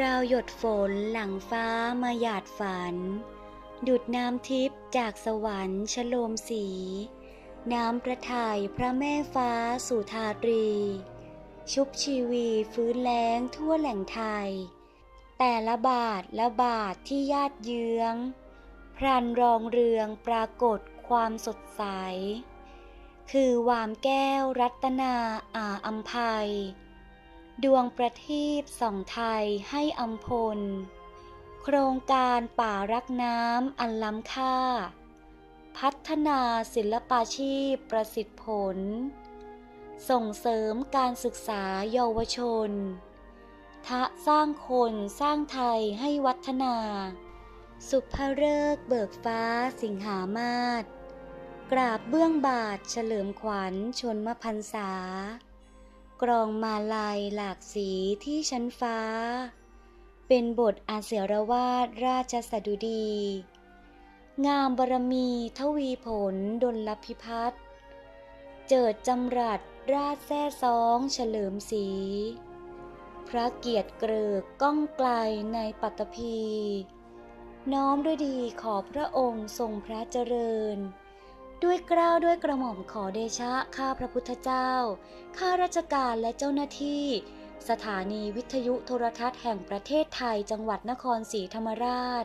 ราวหยดฝนหลังฟ้ามาหยาดฝัน ดุดน้ำทิพย์จากสวรรค์ชโลมสี น้ำประทัยพระแม่ฟ้าสู่ทาตรี ชุบชีวีฟื้นแล้งทั่วแหล่งไทย แต่ละบาทละบาทที่ญาติเยื้อง พรันรองเรืองปรากฏความสดใส คือวามแก้วรัตนาอาอัมภัย ดวงประทีปส่องไทยให้อัมพล โครงการป่ารักน้ำอันล้ำค่า พัฒนาศิลปาชีพประสิทธิผล ส่งเสริมการศึกษาเยาวชน ทะสร้างคนสร้างไทยให้วัฒนา สุภเริกเบิกฟ้าสิงหามาศกราบเบื้องบาทเฉลิมขวัญชนมพันษา กรองมาลัยหลากสีที่ชั้นฟ้า เป็นบทอาเสรวาดราชสดุดี งามบารมีทวีผลดลพิพัฒน์เจิดจำรัดราชแท้ซองเฉลิมศรีพระเกียรติเกริกก้องไกลในปัตตภีน้อมด้วยดีขอพระองค์ทรงพระเจริญ ด้วยกล้าวด้วยกระหม่อมขอเดชะข้าพระพุทธเจ้า ข้าราชการและเจ้าหน้าที่ สถานีวิทยุโทรทัศน์แห่งประเทศไทยจังหวัดนครศรีธรรมราช